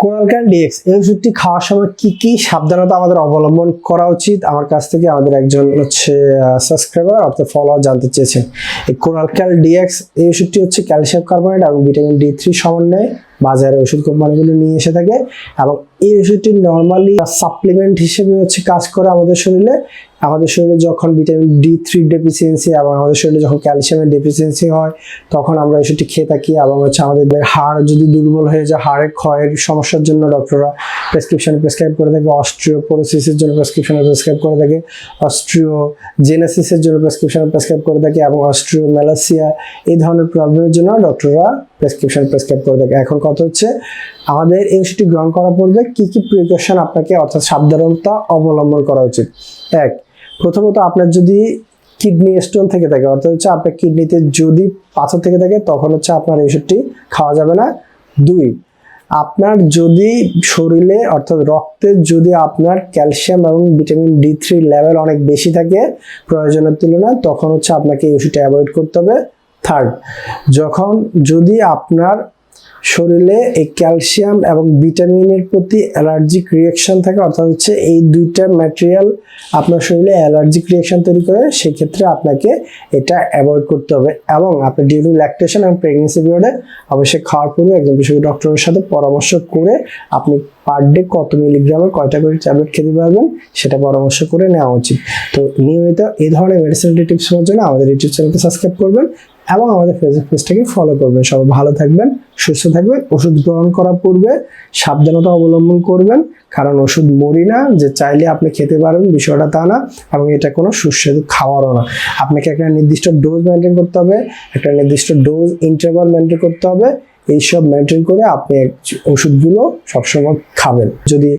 কোরালক্যান dx এই ওষুধটি খাওয়ার সময় কি কি সাবধানতা আমাদের অবলম্বন করা উচিত? আমার কাছ থেকে আমাদের একজন হচ্ছে সাবস্ক্রাইবার অর্থাৎ ফলোয়ার জানতে চেয়েছেন। এই কোরালকাল ডিএক্স এই ওষুধটি হচ্ছে ক্যালসিয়াম কার্বনেট এবং ভিটামিন ডি থ্রি সমন্বয়ে বাজারে ওষুধ কোম্পানিগুলো নিয়ে এসে থাকে এবং এই ওষুধটি নর্মালি সাপ্লিমেন্ট হিসেবে হচ্ছে কাজ করে আমাদের শরীরে। আমাদের শরীরে যখন ভিটামিন ডি থ্রি ডেফিসিয়েন্সি এবং আমাদের শরীরে যখন ক্যালসিয়ামের ডেফিসিয়েন্সি হয়, তখন আমরা ওষুধটি খেয়ে থাকি এবং হচ্ছে আমাদের হাড় যদি দুর্বল হয়ে যায় হাড়ের ক্ষয়ের সমস্যার জন্য ডক্টররা প্রেসক্রিপশন প্রেসক্রাইব করে থাকে অস্ট্রিওপোরোসিসের জন্য প্রেসক্রিপশন প্রেসক্রাইব করে থাকে অস্ট্রিও জেনেসিসের জন্য প্রেসক্রিপশন প্রেসক্রাইব করে থাকে এবং অস্ট্রিও ম্যালাসিয়া এই ধরনের প্রবলেমের জন্য ডক্টররা প্রেসক্রিপশন প্রেসক্রাইব করে থাকে এখন কত হচ্ছে? আমাদের এই ওষুধটি গ্রহণ করার পূর্বে কি কি প্রিকশন আপনাকে অর্থাৎ সাবধানতা অবলম্বন করা উচিত? এক, প্রথমত আপনার যদি কিডনি স্টোন থেকে থাকে, অর্থাৎ হচ্ছে আপনার কিডনিতে যদি পাথর থেকে থাকে, তখন হচ্ছে আপনার এই ওষুধটি খাওয়া যাবে না। দুই, আপনার যদি শরীরে, অর্থাৎ রক্তে যদি আপনার ক্যালসিয়াম এবং ভিটামিন ডি থ্রি লেভেল অনেক বেশি থাকে প্রয়োজনের তুলনায়, তখন হচ্ছে আপনাকে এই ওষুধটা অ্যাভয়েড করতে হবে। থার্ড যখন যদি আপনার শরীরে এই ক্যালসিয়াম এবং ভিটামিনের প্রতি অ্যালার্জিক রিয়াকশন থাকে, অর্থাৎ হচ্ছে এই দুইটা ম্যাটেরিয়াল আপনার শরীরে অ্যালার্জিক রিয়াকশন তৈরি করে সেই ক্ষেত্রে আপনাকে এটা অ্যাভয়েড করতে হবে। এবং আপনি ডিউরিং ল্যাকটেশন এবং প্রেগনেন্সি পিরিয়ডে অবশ্যই খাওয়ার পূর্বে একজন বিশেষজ্ঞ ডক্টরের সাথে পরামর্শ করে আপনি পার ডে কত মিলিগ্রামের কয়টা করে ট্যাবলেট খেতে পারবেন, সেটা পরামর্শ করে নেওয়া উচিত। তো নিয়মিত এই ধরনের মেডিসিন টিপস পাওয়ার জন্য আমাদের ইউটিউব চ্যানেলকে সাবস্ক্রাইব করবেন। এবং আমাদের ফেসবুক পেজটাকে ফলো করবেন। সবাই ভালো থাকবেন, সুস্থ থাকবেন, ওষুধ গ্রহণ করার পূর্বে সাবধানতা অবলম্বন করবেন, কারণ ওষুধ মরি না, যে চাইলে আপনি খেতে পারবেন, বিষয়টা তা না, এবং এটা কোনো সুস্বাদু খাওয়ারও না। আপনাকে একটা নির্দিষ্ট ডোজ মেনটেন করতে হবে, একটা নির্দিষ্ট ডোজ ইন্টারভাল মেনটেন করতে হবে, এইসব মেনটেন করে আপনি ওষুধগুলো সবসময় খাবেন। যদি